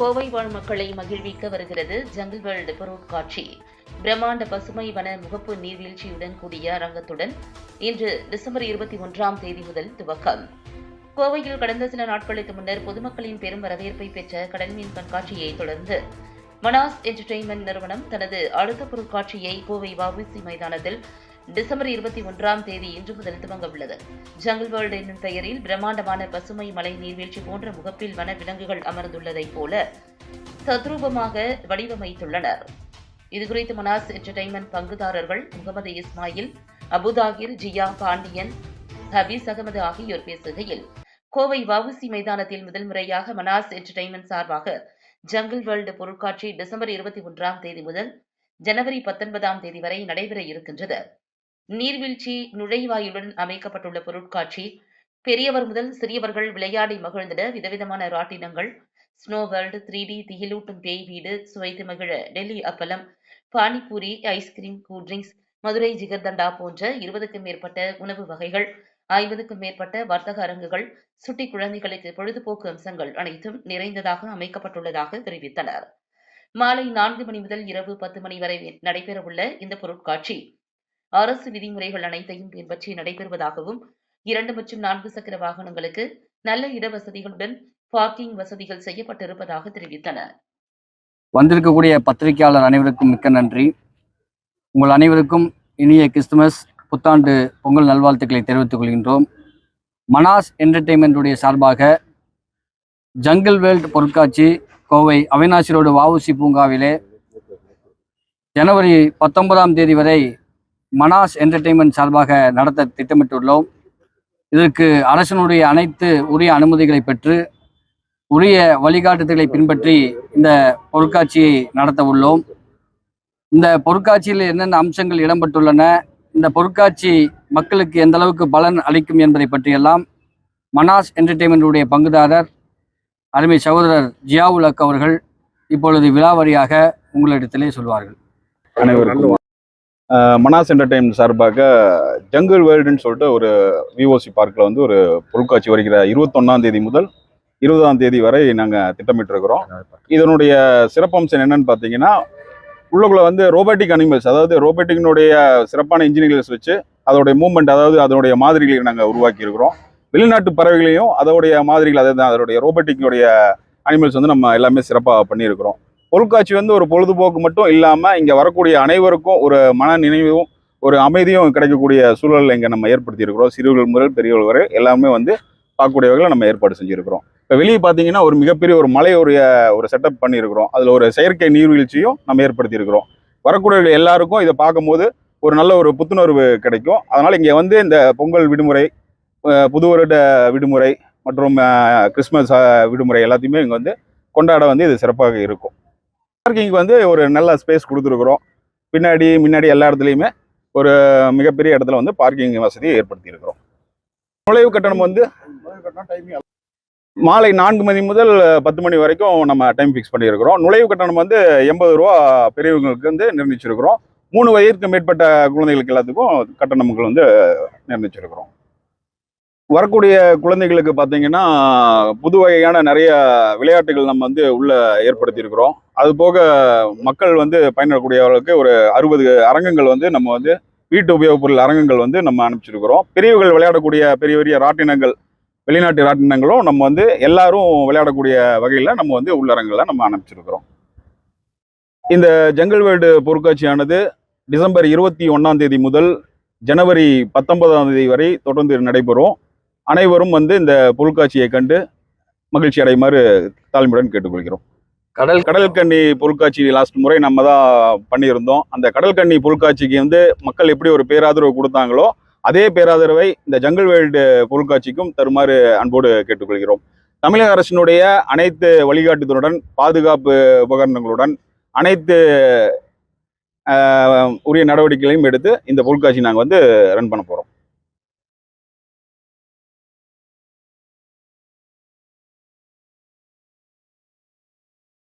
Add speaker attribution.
Speaker 1: கோவை வாழ் மக்களை மகிழ்விக்க வருகிறது ஜங்கிள் வேர்ல்டு பொருட்காட்சி. பிரம்மாண்ட பசுமை வன முகப்பு நீர்வீழ்ச்சியுடன் கூடிய அரங்கத்துடன் இன்று டிசம்பர் இருபத்தி ஒன்றாம் தேதி முதல் துவக்கம். கோவையில் கடந்த சில நாட்களுக்கு முன்னர் பொதுமக்களின் பெரும் வரவேற்பை பெற்ற கடல்மீன் கண்காட்சியை தொடர்ந்து மனாஸ் என்டர்டெயின்மெண்ட் நிறுவனம் தனது அடுத்த பொருட்காட்சியை கோவை வாபிசி மைதானத்தில் டிசம்பர் இருபத்தி ஒன்றாம் தேதி இன்று முதல் துவங்க உள்ளது. ஜங்கிள் வேர்ல்டு என்னும் பெயரில் பிரம்மாண்டமான பசுமை மலை நீர்வீழ்ச்சி போன்ற முகப்பில் வன விலங்குகள் அமர்ந்துள்ளதைப் போல தத்ரூபமாக வடிவமைத்துள்ளனர். இதுகுறித்து மனாஸ் என்டர்டைன்மெண்ட் பங்குதாரர்கள் முகமது இஸ்மாயில் அபுதாகிர் ஜியா பாண்டியன் ஹபீஸ் அகமது ஆகியோர் பேசுகையில் கோவை வவுசி மைதானத்தில் முதல் முறையாக மனாஸ் என்டர்டைன்மெண்ட் சார்பாக ஜங்கிள் வேர்ல்டு பொருட்காட்சி டிசம்பர் இருபத்தி ஒன்றாம் தேதி முதல் ஜனவரி பத்தொன்பதாம் தேதி வரை நடைபெற இருக்கின்றது. நீர்வீழ்ச்சி நுழைவாயுடன் அமைக்கப்பட்டுள்ள பொருட்காட்சி. பெரியவர் முதல் சிறியவர்கள் விளையாடி மகிழ்ந்திட விதவிதமான ராட்டினங்கள். ஸ்னோ வேர்ல்டு த்ரீ டி திகிலூட்டும் பேய் வீடு சுவைத்து மகிழ டெல்லி அப்பளம் panipuri ice cream cool drinks Madurai jigarthanda போன்ற இருபதுக்கும் மேற்பட்ட உணவு வகைகள் ஐம்பதுக்கும் மேற்பட்ட வர்த்தக அரங்குகள் சுட்டி குழந்தைகளுக்கு பொழுதுபோக்கு அம்சங்கள் அனைத்தும் நிறைந்ததாக அமைக்கப்பட்டுள்ளதாக தெரிவித்தனர். மாலை நான்கு மணி முதல் இரவு பத்து மணி வரை நடைபெறவுள்ள இந்த பொருட்காட்சி. அரசு விதிமுறைகள் அனைத்தையும் பின்பற்றி நடைபெறுவதாகவும் இரண்டு மற்றும் நான்கு சக்கர வாகனங்களுக்கு நல்ல இடவசதிகளுடன் பார்க்கிங் வசதிகள் செய்யப்பட்டிருப்பதாக தெரிவித்தனர்.
Speaker 2: வந்திருக்கக்கூடிய பத்திரிகையாளர் அனைவருக்கும் மிக்க நன்றி. உங்கள் அனைவருக்கும் இனிய கிறிஸ்துமஸ் புத்தாண்டு பொங்கல் நல்வாழ்த்துக்களை தெரிவித்துக் கொள்கின்றோம். மனாஸ் என்டர்டெயின்மெண்ட்டுடைய சார்பாக ஜங்கிள் வேர்ல்ட் பொருட்காட்சி கோவை அவினாசி ரோடு வஉசி பூங்காவிலே ஜனவரி பத்தொன்பதாம் தேதி வரை மனாஸ் என்டர்டெயின்மெண்ட் சார்பாக நடத்த திட்டமிட்டுள்ளோம். இதற்கு அரசனுடைய அனைத்து உரிய அனுமதிகளை பெற்று உரிய வழிகாட்டுதல்களை பின்பற்றி இந்த பொருட்காட்சியை நடத்த உள்ளோம். இந்த பொருட்காட்சியில் என்னென்ன அம்சங்கள் இடம்பெற்றுள்ளன இந்த பொருட்காட்சி மக்களுக்கு எந்த அளவுக்கு பலன் அளிக்கும் என்பதை பற்றியெல்லாம் மனாஸ் என்டர்டெயின்மெண்ட்டுடைய பங்குதாரர் அருமை சகோதரர் ஜியாவுல் அக் அவர்கள் இப்பொழுது விழாவரியாக உங்களிடத்திலே சொல்வார்கள்.
Speaker 3: அனைவருக்கும் மனாஸ் என்டர்டைன்மெண்ட் சார்பாக ஜங்கிள் வேர்ல்டுன்னு சொல்லிட்டு ஒரு விஓசி பார்க்கில் வந்து ஒரு பொருட்காட்சி வருகிற இருபத்தொன்னாம் தேதி முதல் இருபதாம் தேதி வரை நாங்கள் திட்டமிட்டிருக்கிறோம். இதனுடைய சிறப்பம்சம் என்னன்னு பார்த்தீங்கன்னா உள்ளுக்குள்ள வந்து ரோபோட்டிக் அனிமல்ஸ் அதாவது ரோபோட்டிக்கினுடைய சிறப்பான இன்ஜினியர்ஸ் வச்சு அதோடைய மூவ்மெண்ட் அதாவது அதனுடைய மாதிரிகளை நாங்கள் உருவாக்கி இருக்கிறோம் வெளிநாட்டு பறவைகளையும் அதோடைய மாதிரிகள் அதாவது அதோடைய ரோபோட்டிக்கினுடைய அனிமல்ஸ் வந்து நம்ம எல்லாமே சிறப்பாக பண்ணியிருக்கிறோம். பொருட்காட்சி வந்து ஒரு பொழுதுபோக்கு மட்டும் இல்லாமல் இங்கே வரக்கூடிய அனைவருக்கும் ஒரு மன நினைவும் ஒரு அமைதியும் கிடைக்கக்கூடிய சூழல் இங்கே நம்ம ஏற்படுத்தி இருக்கிறோம். சிறுவர்கள் முதல் பெரியவர்கள் வரை எல்லாமே வந்து பார்க்கக்கூடிய வகையில் நம்ம ஏற்பாடு செஞ்சுருக்கிறோம். இப்போ வெளியே பார்த்தீங்கன்னா ஒரு மிகப்பெரிய ஒரு மலையுடைய ஒரு செட்டப் பண்ணியிருக்கிறோம். அதில் ஒரு செயற்கை நீர்வீழ்ச்சியும் நம்ம ஏற்படுத்தியிருக்கிறோம் வரக்கூடிய எல்லாருக்கும் இதை பார்க்கும்போது ஒரு நல்ல ஒரு புத்துணர்வு கிடைக்கும். அதனால் இங்கே வந்து இந்த பொங்கல் விடுமுறை புது வருட விடுமுறை மற்றும் கிறிஸ்மஸ் விடுமுறை எல்லாத்தையுமே இங்கே வந்து கொண்டாட வந்து இது சிறப்பாக இருக்கும். பார்க்கிங்க்கு வந்து ஒரு நல்ல ஸ்பேஸ் கொடுத்துருக்குறோம். பின்னாடி முன்னாடி எல்லா இடத்துலையுமே ஒரு மிகப்பெரிய இடத்துல வந்து பார்க்கிங் வசதியை ஏற்படுத்தி இருக்கிறோம் நுழைவு கட்டணம் வந்து மாலை நான்கு மணி முதல் பத்து மணி வரைக்கும் நம்ம டைம் ஃபிக்ஸ் பண்ணியிருக்கிறோம். நுழைவு கட்டணம் வந்து எண்பது ரூபா பெரியவங்களுக்கு வந்து நிர்ணயிச்சிருக்கிறோம். மூணு வயதுக்கு மேற்பட்ட குழந்தைகளுக்கு எல்லாத்துக்கும் கட்டணங்கள் வந்து நிர்ணயிச்சிருக்கிறோம். வரக்கூடிய குழந்தைகளுக்கு பார்த்தீங்கன்னா புது வகையான நிறைய விளையாட்டுகள் நம்ம வந்து உள்ள ஏற்படுத்தியிருக்கிறோம். அது போக மக்கள் வந்து பயன்படக்கூடியவர்களுக்கு ஒரு அறுபது அரங்கங்கள் வந்து நம்ம வந்து வீட்டு உபயோகப் பொருள் அரங்கங்கள் வந்து நம்ம அனுப்பிச்சிருக்கிறோம். பெரியவர்கள் விளையாடக்கூடிய பெரிய பெரிய ராட்டினங்கள் வெளிநாட்டு ராட்டினங்களும் நம்ம வந்து எல்லாரும் விளையாடக்கூடிய வகையில் நம்ம வந்து உள்ளரங்களை நம்ம அனுப்பிச்சிருக்கிறோம். இந்த ஜங்கல் வேர்டு பொருட்காட்சியானது டிசம்பர் இருபத்தி ஒன்றாம் தேதி முதல் ஜனவரி பத்தொன்பதாம் தேதி வரை தொடர்ந்து நடைபெறும். அனைவரும் வந்து இந்த பொருட்காட்சியை கண்டு மகிழ்ச்சி அடையுமாறு தாழ்மையுடன் கேட்டுக்கொள்கிறோம்.
Speaker 2: கடல்
Speaker 3: கடல் கன்னி பொருட்காட்சி லாஸ்ட் முறை நம்ம தான் பண்ணியிருந்தோம். அந்த கடல் கன்னி பொருட்காட்சிக்கு வந்து மக்கள் எப்படி ஒரு பேராதரவு கொடுத்தாங்களோ அதே பேராதரவை இந்த ஜங்கிள் வேர்ல்டு பொருட்காட்சிக்கும் தருமாறு அன்போடு கேட்டுக்கொள்கிறோம். தமிழக அரசினுடைய அனைத்து வழிகாட்டுதலுடன் பாதுகாப்பு உபகரணங்களுடன் அனைத்து உரிய நடவடிக்கைகளையும் எடுத்து இந்த பொருட்காட்சி நாங்கள் வந்து ரன் பண்ண போகிறோம்